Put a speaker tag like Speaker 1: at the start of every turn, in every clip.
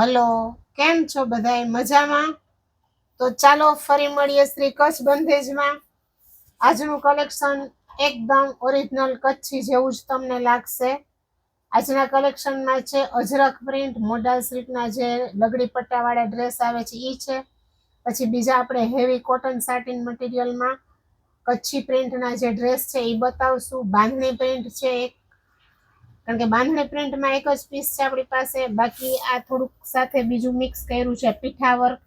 Speaker 1: Hello, કેમ છો બધાય? મજામાં? તો ચાલો ફરી મળીએ શ્રી કચ્છ બંધેજમાં. આજનું કલેક્શન એકદમ ઓરિજિનલ કચ્છી જેવું જ તમને લાગશે. આજના કલેક્શનમાં છે અજરક પ્રિન્ટ મોડા સિલ્કના જે લગડી પટ્ટાવાળા ડ્રેસ આવે છે એ છે. પછી બીજા આપણે હેવી કોટન સાટિન મટીરિયલમાં કચ્છી પ્રિન્ટના જે ડ્રેસ છે એ બતાવશું. બાંધણી પ્રિન્ટ છે એક. કારણ કે બાંધણી પ્રિન્ટમાં એક જ પીસ છે આપણી પાસે. બાકી આ થોડુંક સાથે બીજું મિક્સ કર્યું છે પીઠા વર્ક.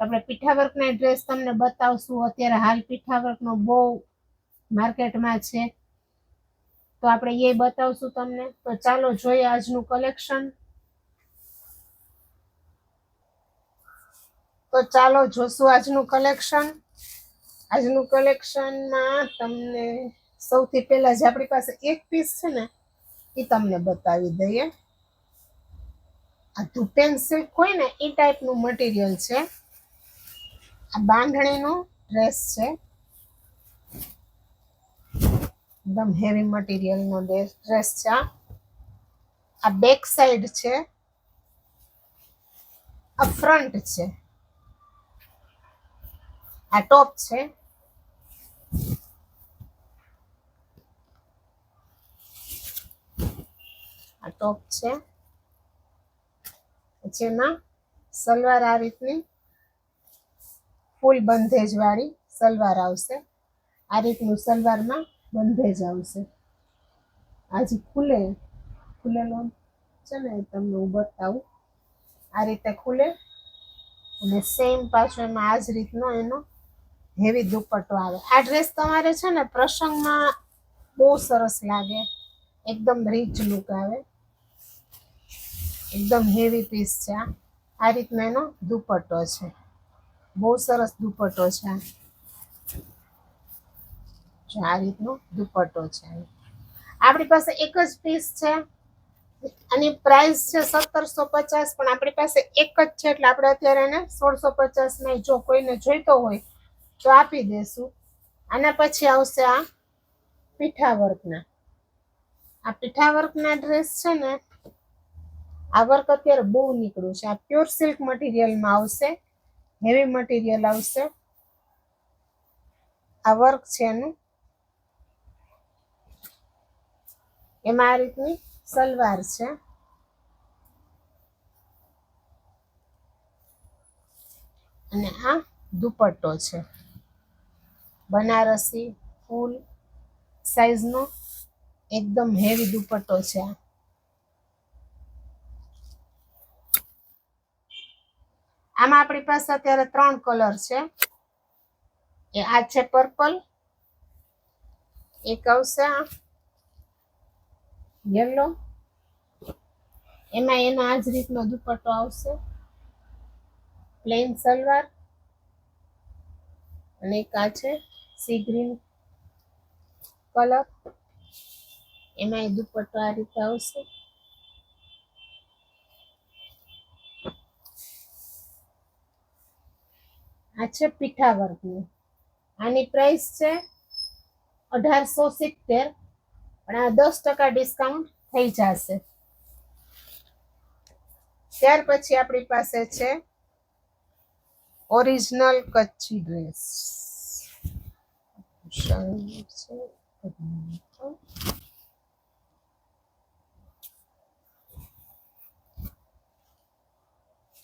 Speaker 1: આપણે પીઠા વર્કના ડ્રેસ તમને બતાવશું. અત્યારે હાલ પીઠા વર્કનો બહુ માર્કેટમાં છે. તો આપણે એ બતાવશું તમને. તો ચાલો જોઈએ આજનું કલેક્શન તો ચાલો જોશું આજનું કલેક્શન આજનું કલેક્શનમાં તમને સૌથી પહેલા જે આપણી પાસે એક પીસ છે ને એ તમને બતાવી દઈએ. આ ધૂપેન સિલ્ક હોય ને એ ટાઈપનું મટીરિયલ છે. આ બાંધણીનો ડ્રેસ છે. એકદમ હેવી મટીરિયલનો ડ્રેસ છે આ. આ બેક સાઈડ છે. આ ફ્રન્ટ છે. આ ટોપ છે. ટોપ છે. જેમાં સલવાર આ રીતની ફૂલ બંધેજ વાળી સલવાર આવશે. આ રીતનું સલવારમાં બંધેજ આવશે. આજે ખુલે, ખુલેલો છે ને તમને હું બતાવું. આ રીતે ખુલે અને સેમ પાછો એમાં આ જ રીતનો એનો હેવી દુપટ્ટો આવે. આ ડ્રેસ તમારે છે ને, પ્રસંગમાં બહુ સરસ લાગે. એકદમ રીચ લુક આવે. એકદમ હેવી પીસ છે. આ આ રીતનો એનો દુપટ્ટો છે. બહુ સરસ દુપટ્ટો છે. આ રીતનો દુપટ્ટો છે. આપણી પાસે એક જ પીસ છે. અને પ્રાઇસ છે સત્તરસો પચાસ, પણ આપણી પાસે એક જ છે, એટલે આપણે અત્યારે એને સોળસો પચાસમાં જો કોઈને જોઈતો હોય તો આપી દેશું. આના પછી આવશે આ પીઠા વર્કના. આ પીઠા વર્કના ડ્રેસ છે ને આ વર્ક અત્યારે બહુ નીકળ્યું છે. આ પ્યોર સિલ્ક મટીરિયલમાં આવશે હેવી મટીરિયલ આવશે. આ વર્ક છે એનું. એમાં આ રીતની સલવાર છે. અને આ દુપટ્ટો છે. બનારસી ફૂલ સાઈઝનો એકદમ હેવી દુપટ્ટો છે આ. આમાં આપણી પાસે અત્યારે ત્રણ કલર છે. એ આ છે પર્પલ, એક આવશે યલો, એમાં એનો આ જ રીતનો દુપટ્ટો આવશે. પ્લેન સલવાર, અને એક આ છે સી ગ્રીન કલર. એમાં એ દુપટ્ટો આ રીતે આવશે. આ છે પીઠા આની પ્રાઇસ છે અઢારસો સિત્તેર, પણ આ દસ ટકા ડિસ્કાઉન્ટ થઈ જશે. ત્યાર પછી આપણી પાસે છે ઓરિજિનલ કચ્છી ડ્રેસ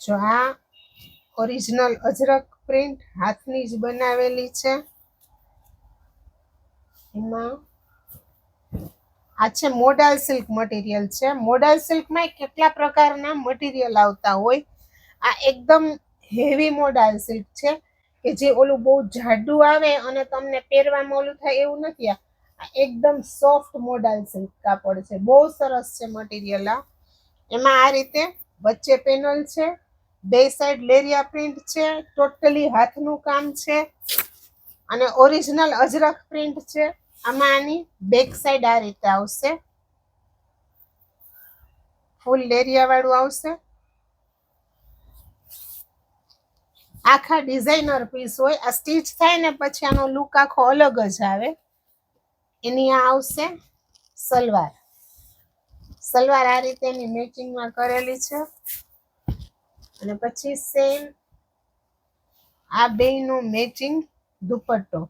Speaker 1: જો આ ઓરિજિનલ અજરક પ્રિન્ટ હાથની જ બનાવેલી છે. એમાં આ છે મોડાલ સિલ્ક મટીરિયલ છે. મોડાલ સિલ્કમાં કેટલા પ્રકારના મટીરિયલ આવતા હોય? આ એકદમ હેવી મોડાલ સિલ્ક છે કે જે ઓલું બહુ જાડું આવે અને તમને પહેરવામાં ઓલું થાય એવું નથી. આ એકદમ સોફ્ટ મોડાલ સિલ્ક કાપડ છે. બહુ સરસ છે મટીરિયલ આ. એમાં આ રીતે વચ્ચે પેનલ છે. બે સાઈડ લેરિયા પ્રિન્ટ છે ટોટલી હાથનું કામ છે અને ઓરિજિનલ અજરક પ્રિન્ટ છે. આમાં આની બેક સાઈડ આ રીતે આવશે. ફૂલ લેરિયા વાળું આવશે. આખા ડિઝાઇનર પીસ હોય, આ સ્ટીચ થાય ને પછી આનો લુક આખો અલગ જ આવે. એની આ આવશે સલવાર. સલવાર આ રીતે એની મેચિંગમાં કરેલી છે. અને પછી સેમ આ બેયનો મેચિંગ દુપટ્ટો,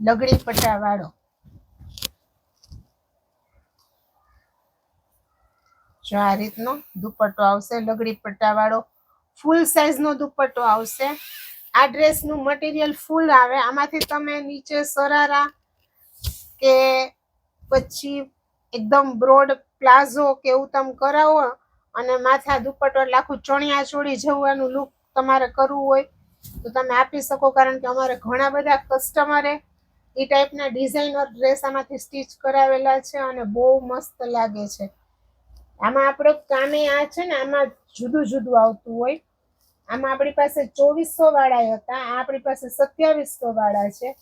Speaker 1: લગડી પટ્ટા વાળો જો આ રીતનો દુપટ્ટો આવશે, લગડી પટ્ટા વાળો ફૂલ સાઈઝનો દુપટ્ટો આવશે. આ ડ્રેસનું મટીરિયલ ફૂલ આવે. આમાંથી તમે નીચે સરારા કે પછી એકદમ બ્રોડ પ્લાઝો કે એવું તમે કરાવો અને માથા દુપટ્ટો એટલે ચણિયા ચોળી જવાનું લુક તમારે કરવું હોય, તો તમે આપી શકો, કારણ કે અમારે ઘણા બધા કસ્ટમરે એ ટાઈપના ડિઝાઇનર ડ્રેસ આમાંથી સ્ટિચ કરાવેલા છે અને બહુ મસ્ત લાગે છે. આમાં આપણે કામે આ છે ને, આમાં જુદું જુદું આવતું હોય. આમાં આપણી પાસે ચોવીસો વાળા હતા, આ આપણી પાસે સત્યાવીસો વાળા છે.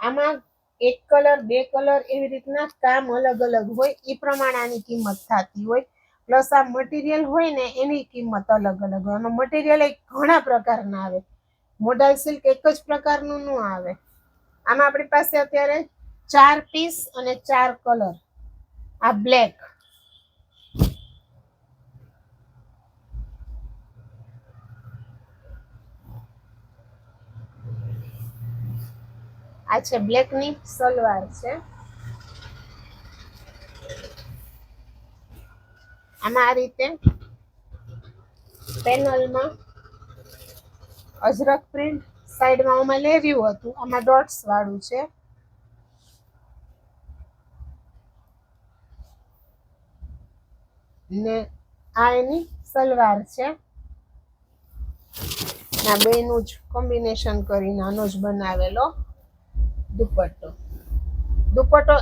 Speaker 1: આમાં એક કલર બે કલર એવી રીતના કામ અલગ અલગ હોય એ પ્રમાણે આની કિંમત થતી હોય. પ્લસ આ મટીરિયલ હોય ને, એની કિંમત અલગ અલગ હોય. એમાં મટીરિયલ એક ઘણા પ્રકારના આવે. મોડલ સિલ્ક એક જ પ્રકારનું ન આવે. આમાં આપણી પાસે અત્યારે ચાર પીસ અને ચાર કલર આ બ્લેક આ છે બ્લેકની સલવાર છે. આમાં રીતે પેનલમાં અજરક પ્રિન્ટ સાઈડમાં આમાં લેવ્યું હતું. આમાં ડોટ્સ વાળું છે. ને આ એની સલવાર છે. ના બેનું જ કોમ્બિનેશન કરીને આનો જ બનાવેલો દુપટ્ટો. દુપટ્ટો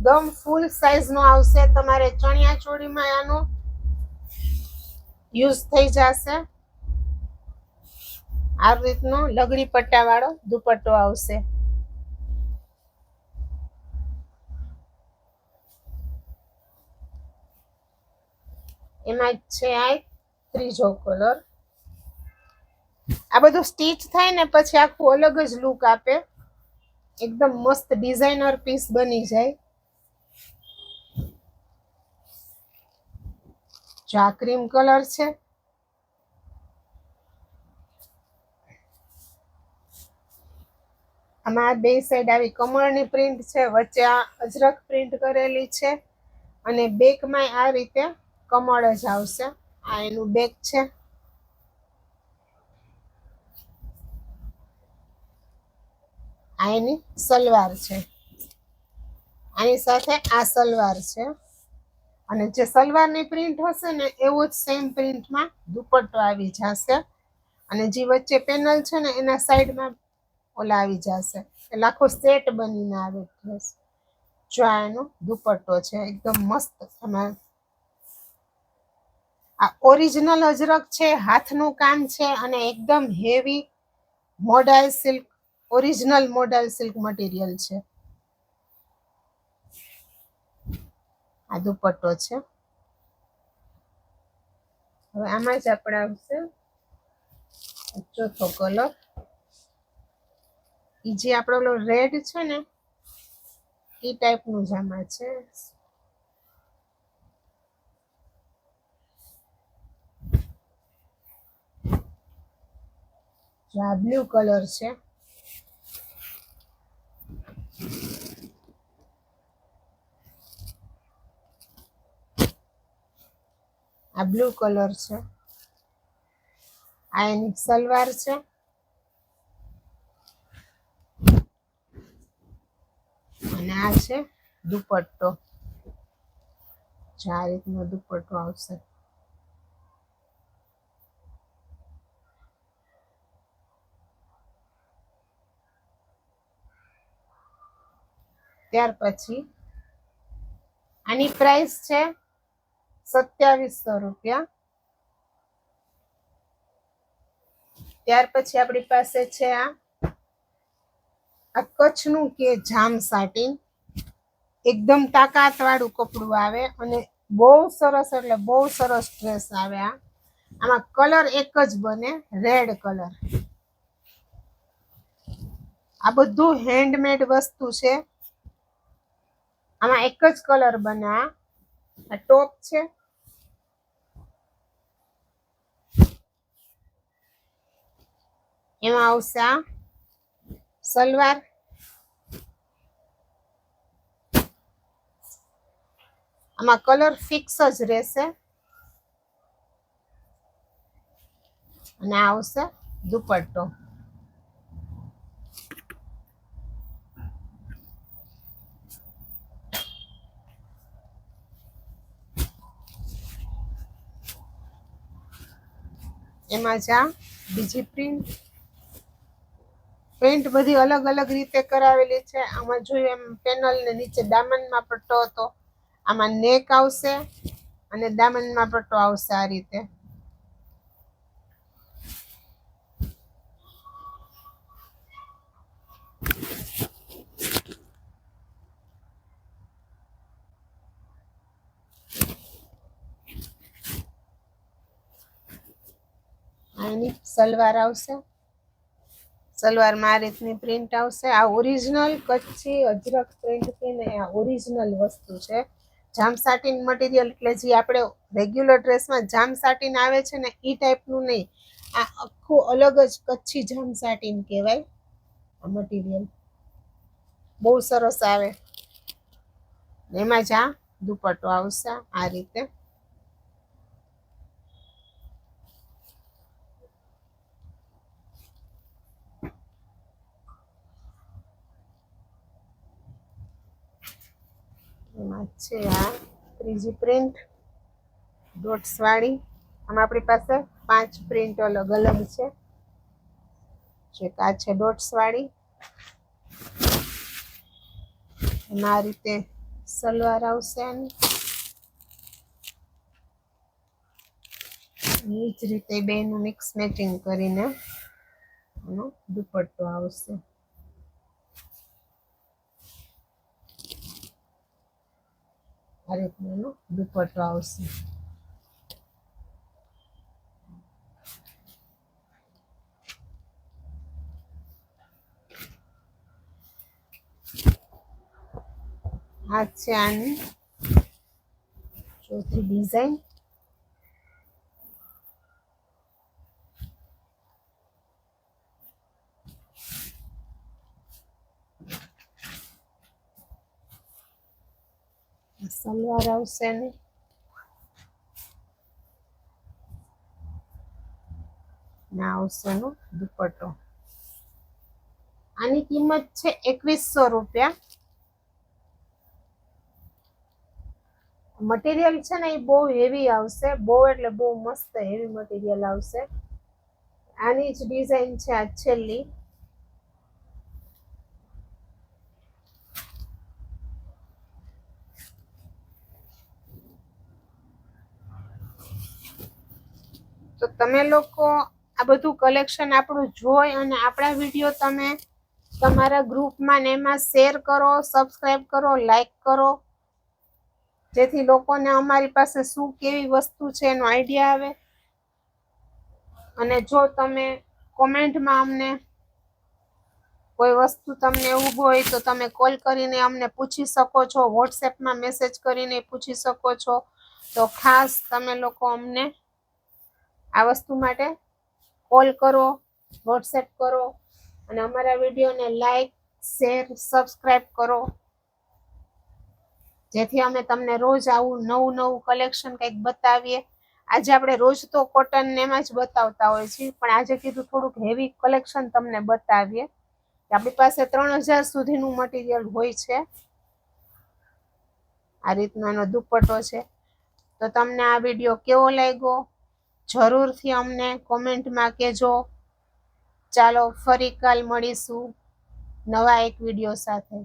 Speaker 1: એકદમ ફૂલ સાઈઝનો આવશે. તમારે ચણિયા ચોળીમાં આનો યુઝ થઈ જશે. આ રીતનો લગડી પટ્ટા વાળો દુપટ્ટો આવશે. એમાં છે આ ત્રીજો કલર આ બધું સ્ટીચ થાય ને પછી આખું અલગ જ લુક આપે. એકદમ મસ્ત ડિઝાઇનર પીસ બની જાય. જો આ ક્રીમ કલર છે. આમાં બે સાઈડ આવી કમળની પ્રિન્ટ છે, વચ્ચે આ અજરક પ્રિન્ટ કરેલી છે અને બેકમાં આ રીતે કમળ જ આવશે. આ એનું બેક છે. આ એની સલવાર છે. આની સાથે આ સલવાર છે. અને જે સલવારની પ્રિન્ટ હશે ને, એવો જ સેમ પ્રિન્ટમાં દુપટ્ટો આવી જશે. અને જે વચ્ચે પેનલ છે ને, એના સાઈડમાં ઓલા આવી જશે. એટલે આખો સેટ બનીને આવે ડ્રેસ જો આ એનો દુપટ્ટો છે, એકદમ મસ્ત. અને આ ઓરિજિનલ અજરક છે, હાથનું કામ છે, અને એકદમ heavy modal silk original modal silk material છે. આ દુપટ્ટો છે હવે આમાં જ આપણે આવશે ચોથો કલર ઈ જે આપણો ઓલો રેડ છે ને એ ટાઈપનું જ આમાં છે જો આ બ્લુ કલર છે આ બ્લુ કલર છે. આ એની સલવાર છે. અને આ છે દુપટ્ટો. આ રીતનો દુપટ્ટો આવશે. ત્યાર પછી આની પ્રાઇસ છે સત્યાવીસો રૂપિયા. ત્યાર પછી આપણી પાસે છે આ. આ કચ્છનું કે જામ સાટીન. એકદમ તાકાત વાળું કપડું આવે અને બહુ સરસ એટલે બહુ સરસ ડ્રેસ આવે આ. આમાં કલર એક જ બને રેડ કલર. આ બધું હેન્ડમેડ વસ્તુ છે. આમાં એક જ કલર બને આ. ટોપ છે. એમાં આવશે આ. સલવાર. આમાં કલર ફિક્સ જ રહેશે. અને આવશે દુપટ્ટો. એમાં જા, બીજી પ્રિન્ટ પ્રિન્ટ બધી અલગ અલગ રીતે કરાવેલી છે. આમાં જોયું એમ પેનલ ને નીચે દામનમાં પટ્ટો હતો, આમાં નેક આવશે અને દામનમાં પટ્ટો આવશે આ રીતે. આની સલવાર આવશે. સલવારમાં આ રીતની પ્રિન્ટ આવશે. આ ઓરિજિનલ કચ્છી અજરક પ્રિન્ટ ને આ ઓરિજિનલ વસ્તુ છે. જામ સાટીન મટીરિયલ એટલે જે આપણે રેગ્યુલર ડ્રેસમાં જામ સાટીન આવે છે ને એ ટાઈપનું નહીં. આ આખું અલગ જ કચ્છી જામ સાટીન કહેવાય, આ મટીરિયલ બહુ સરસ આવે. એમાં જ આ દુપટ્ટો આવશે આ રીતે. એમાં છે આ ત્રીજી પ્રિન્ટ ડોટ્સવાળી આમ આપણી પાસે પાંચ પ્રિન્ટ અલગ અલગ છે. એક આ છે ડોટ્સવાળી એમાં આ રીતે સલવાર આવશે આની. એ જ રીતે બેનું મિક્સ મેચિંગ કરીને એનો દુપટ્ટો આવશે. આ રીતનો દુપટ્ટો આવશે આ છે આની ચોથી ડિઝાઇન સલવાર આવશે ને? ના આવશે એનો દુપટ્ટો. આની કિંમત છે એકવીસો રૂપિયા. મટીરિયલ છે ને એ બહુ હેવી આવશે, બહુ એટલે બહુ મસ્ત હેવી મટીરિયલ આવશે. આની જ ડિઝાઇન છે આ છેલ્લી. તો તમે લોકો આ બધું કલેક્શન આપણું જોઈ અને આપણા વીડિયો તમે તમારા ગ્રુપમાં ને એમાં શેર કરો સબસ્ક્રાઈબ કરો લાઈક કરો. જેથી લોકોને અમારી પાસે શું કેવી વસ્તુ છે એનો આઈડિયા આવે. અને જો તમે કોમેન્ટમાં અમને કોઈ વસ્તુ તમને એવું હોય તો તમે કોલ કરીને અમને પૂછી શકો છો વોટ્સએપમાં મેસેજ કરીને પૂછી શકો છો. તો ખાસ તમે લોકો અમને આ વસ્તુ માટે કોલ કરો, વોટ્સએપ કરો અને અમારા વિડીયોને લાઈક, શેર સબસ્ક્રાઈબ કરો. જેથી અમે તમને રોજ આવું નવું નવું કલેક્શન કંઈક બતાવીએ. આજે આપણે રોજ તો કોટન એમાં જ બતાવતા હોય છીએ, પણ આજે કીધું થોડુંક હેવી કલેક્શન તમને બતાવીએ આપણી પાસે ત્રણ હજાર સુધીનું મટીરિયલ હોય છે. આ રીતનો એનો દુપટ્ટો છે. તો તમને આ વીડિયો કેવો લાગ્યો? જરૂરથી અમને કોમેન્ટમાં કહેજો. ચાલો ફરી કાલ મળીશું નવા એક વીડિયો સાથે.